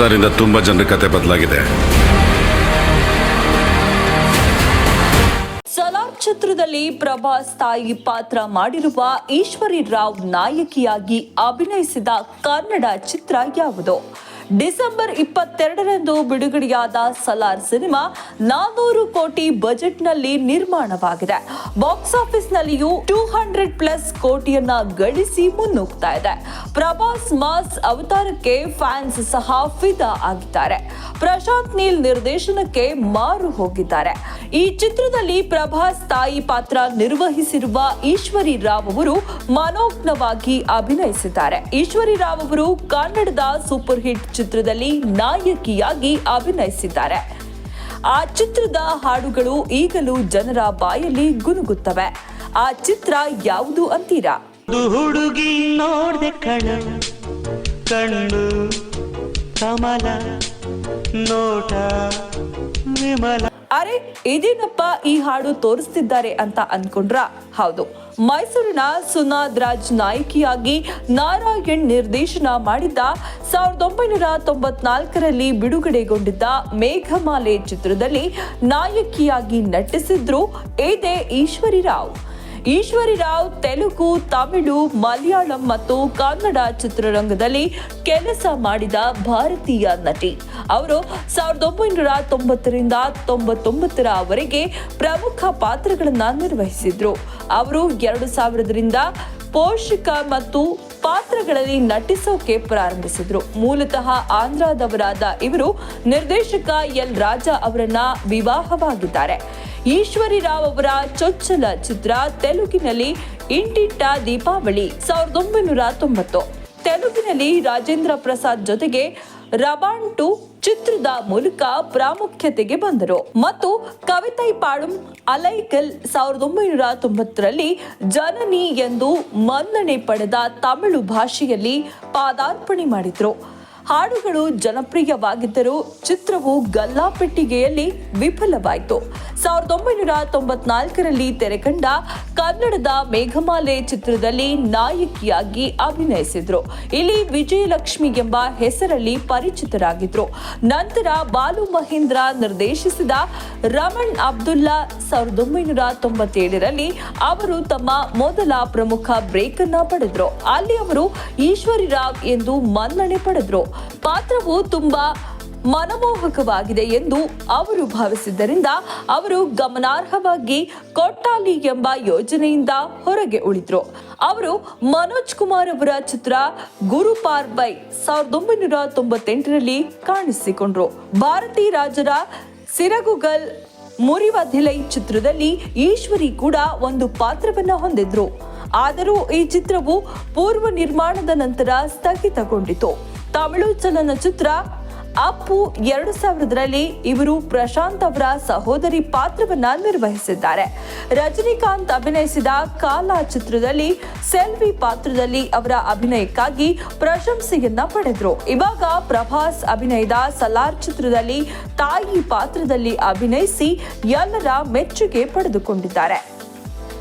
ಸಾರಿಂದ ತುಂಬಾ ಜನರ ಕತೆ ಬದಲಾಗಿದೆ. ಸಲಾರ್ ಚಿತ್ರದಲ್ಲಿ ಪ್ರಭಾಸ್ ತಾಯಿ ಪಾತ್ರ ಮಾಡಿರುವ ಈಶ್ವರಿ ರಾವ್ ನಾಯಕಿಯಾಗಿ ಅಭಿನಯಿಸಿದ ಕನ್ನಡ ಚಿತ್ರ ಯಾವುದು? ಡಿಸೆಂಬರ್ ಇಪ್ಪತ್ತೆರಡರಂದು ಬಿಡುಗಡೆಯಾದ ಸಲಾರ್ ಸಿನಿಮಾ ನಾನೂರು ಕೋಟಿ ಬಜೆಟ್ನಲ್ಲಿ ನಿರ್ಮಾಣವಾಗಿದೆ. ಬಾಕ್ಸ್ ಆಫೀಸ್ನಲ್ಲಿಯೂ ಟೂ ಹಂಡ್ರೆಡ್ ಪ್ಲಸ್ ಕೋಟಿಯನ್ನ ಗಳಿಸಿ ಮುನ್ನುಗ್ತಾ ಇದೆ. ಪ್ರಭಾಸ್ ಮಾಸ್ ಅವತಾರಕ್ಕೆ ಫ್ಯಾನ್ಸ್ ಸಹ ಫಿದಾ ಆಗಿದ್ದಾರೆ. ಪ್ರಶಾಂತ್ ನೀಲ್ ನಿರ್ದೇಶನಕ್ಕೆ ಮಾರು ಹೋಗಿದ್ದಾರೆ. ಈ ಚಿತ್ರದಲ್ಲಿ ಪ್ರಭಾಸ್ ತಾಯಿ ಪಾತ್ರ ನಿರ್ವಹಿಸಿರುವ ಈಶ್ವರಿ ರಾವ್ ಅವರು ಮನೋಜ್ಞವಾಗಿ ಅಭಿನಯಿಸಿದ್ದಾರೆ. ಈಶ್ವರಿ ರಾವ್ ಅವರು ಕನ್ನಡದ ಸೂಪರ್ ಹಿಟ್ ಚಿತ್ರದಲ್ಲಿ ನಾಯಕಿಯಾಗಿ ಅಭಿನಯಿಸಿದ್ದಾರೆ. ಆ ಚಿತ್ರದ ಹಾಡುಗಳು ಈಗಲೂ ಜನರ ಬಾಯಲ್ಲಿ ಗುನುಗುತ್ತವೆ. ಆ ಚಿತ್ರ ಯಾವುದು ಅಂತೀರಾ? ಹುಡುಗಿ ನೋಡ್ದೆ ಕಣ, ಕಣ್ಣು ಕಮಲ, ನೋಟ. ಅರೆ, ಇದೇನಪ್ಪ ಈ ಹಾಡು ತೋರಿಸ್ತಿದ್ದಾರೆ ಅಂತ ಅನ್ಕೊಂಡ್ರ? ಹೌದು. ಮೈಸೂರಿನ ಸುನಾದ್ ರಾಜ್ ನಾಯಕಿಯಾಗಿ ನಾರಾಯಣ್ ನಿರ್ದೇಶನ ಮಾಡಿದ್ದ ಸಾವಿರದ ಒಂಬೈನೂರ ತೊಂಬತ್ನಾಲ್ಕರಲ್ಲಿ ಬಿಡುಗಡೆಗೊಂಡಿದ್ದ ಮೇಘಮಾಲೆ ಚಿತ್ರದಲ್ಲಿ ನಾಯಕಿಯಾಗಿ ನಟಿಸಿದ್ರು ಏದೆ ಈಶ್ವರಿ ರಾವ್. ಈಶ್ವರಿ ರಾವ್ ತೆಲುಗು, ತಮಿಳು, ಮಲಯಾಳಂ ಮತ್ತು ಕನ್ನಡ ಚಿತ್ರರಂಗದಲ್ಲಿ ಕೆಲಸ ಮಾಡಿದ ಭಾರತೀಯ ನಟಿ. ಅವರು ಸಾವಿರದ ಒಂಬೈನೂರ ತೊಂಬತ್ತರಿಂದ ತೊಂಬತ್ತೊಂಬತ್ತರವರೆಗೆ ಪ್ರಮುಖ ಪಾತ್ರಗಳನ್ನು ನಿರ್ವಹಿಸಿದ್ರು. ಅವರು ಎರಡು ಸಾವಿರದರಿಂದ ಪೋಷಕ ಮತ್ತು ಪಾತ್ರಗಳಲ್ಲಿ ನಟಿಸೋಕೆ ಪ್ರಾರಂಭಿಸಿದ್ರು. ಮೂಲತಃ ಆಂಧ್ರದವರಾದ ಇವರು ನಿರ್ದೇಶಕ ಎಲ್ ರಾಜ ಅವರನ್ನ ವಿವಾಹವಾಗಿದ್ದಾರೆ. ಈಶ್ವರಿ ರಾವ್ ಅವರ ಚೊಚ್ಚಲ ಚಿತ್ರ ತೆಲುಗಿನಲ್ಲಿ ಇಂಟಿಟ್ಟ ದೀಪಾವಳಿ ಸಾವಿರದ ಒಂಬೈನೂರ ತೊಂಬತ್ತು. ತೆಲುಗಿನಲ್ಲಿ ರಾಜೇಂದ್ರ ಪ್ರಸಾದ್ ಜೊತೆಗೆ ರಬಾಂಟು ಚಿತ್ರದ ಮೂಲಕ ಪ್ರಾಮುಖ್ಯತೆಗೆ ಬಂದರು. ಮತ್ತು ಕವಿತೈ ಪಾಡುಂ ಅಲೈಕಲ್ ಸಾವಿರದ ಒಂಬೈನೂರ ತೊಂಬತ್ತರಲ್ಲಿ ಜನನಿ ಎಂದು ಮನ್ನಣೆ ಪಡೆದ ತಮಿಳು ಭಾಷೆಯಲ್ಲಿ ಪಾದಾರ್ಪಣೆ ಮಾಡಿದ್ರು. ಹಾಡುಗಳು ಜನಪ್ರಿಯವಾಗಿದ್ದರೂ ಚಿತ್ರವು ಗಲ್ಲಾಪೆಟ್ಟಿಗೆಯಲ್ಲಿ ವಿಫಲವಾಯಿತು. ಸಾವಿರದ ಒಂಬೈನೂರ ತೊಂಬತ್ನಾಲ್ಕರಲ್ಲಿ ತೆರೆಕಂಡ ಕನ್ನಡದ ಮೇಘಮಾಲೆ ಚಿತ್ರದಲ್ಲಿ ನಾಯಕಿಯಾಗಿ ಅಭಿನಯಿಸಿದ್ರು. ಇಲ್ಲಿ ವಿಜಯಲಕ್ಷ್ಮಿ ಎಂಬ ಹೆಸರಲ್ಲಿ ಪರಿಚಿತರಾಗಿದ್ರು. ನಂತರ ಬಾಲು ಮಹೇಂದ್ರ ನಿರ್ದೇಶಿಸಿದ ರಮಣ್ ಅಬ್ದುಲ್ಲಾ ಸಾವಿರದ ಒಂಬೈನೂರ ತೊಂಬತ್ತೇಳರಲ್ಲಿ ಅವರು ತಮ್ಮ ಮೊದಲ ಪ್ರಮುಖ ಬ್ರೇಕ್ ಅನ್ನ ಪಡೆದ್ರು. ಅಲ್ಲಿ ಅವರು ಈಶ್ವರಿ ರಾವ್ ಎಂದು ಮನ್ನಣೆ ಪಡೆದ್ರು. ಪಾತ್ರವು ತುಂಬಾ ಮನಮೋಹಕವಾಗಿದೆ ಎಂದು ಅವರು ಭಾವಿಸಿದ್ದರಿಂದ ಅವರು ಗಮನಾರ್ಹವಾಗಿ ಕೊಟ್ಟಾಲಿ ಎಂಬ ಯೋಜನೆಯಿಂದ ಹೊರಗೆ ಉಳಿದ್ರು. ಅವರು ಮನೋಜ್ ಕುಮಾರ್ ಅವರ ಚಿತ್ರ ಗುರು ಪಾರ್ಬೈ ಸಾವಿರದ ಒಂಬೈನೂರ ತೊಂಬತ್ತೆಂಟರಲ್ಲಿ ಕಾಣಿಸಿಕೊಂಡ್ರು. ಭಾರತಿ ರಾಜರ ಸಿರಗುಗಲ್ ಮುರಿವಧಿಲೈ ಚಿತ್ರದಲ್ಲಿ ಈಶ್ವರಿ ಕೂಡ ಒಂದು ಪಾತ್ರವನ್ನ ಹೊಂದಿದ್ರು. ಆದರೂ ಈ ಚಿತ್ರವು ಪೂರ್ವ ನಿರ್ಮಾಣದ ನಂತರ ಸ್ಥಗಿತಗೊಂಡಿತು. ತಮಿಳು ಚಲನಚಿತ್ರ ಅಪ್ಪು ಎರಡು ಸಾವಿರದಲ್ಲಿ ಇವರು ಪ್ರಶಾಂತ್ ಅವರ ಸಹೋದರಿ ಪಾತ್ರವನ್ನ ನಿರ್ವಹಿಸಿದ್ದಾರೆ. ರಜನಿಕಾಂತ್ ಅಭಿನಯಿಸಿದ ಕಾಲಾ ಚಿತ್ರದಲ್ಲಿ ಸೆಲ್ವಿ ಪಾತ್ರದಲ್ಲಿ ಅವರ ಅಭಿನಯಕ್ಕಾಗಿ ಪ್ರಶಂಸೆಯನ್ನ ಪಡೆದರು. ಇವಾಗ ಪ್ರಭಾಸ್ ಅಭಿನಯದ ಸಲಾರ್ ಚಿತ್ರದಲ್ಲಿ ತಾಯಿ ಪಾತ್ರದಲ್ಲಿ ಅಭಿನಯಿಸಿ ಎಲ್ಲರ ಮೆಚ್ಚುಗೆ ಪಡೆದುಕೊಂಡಿದ್ದಾರೆ.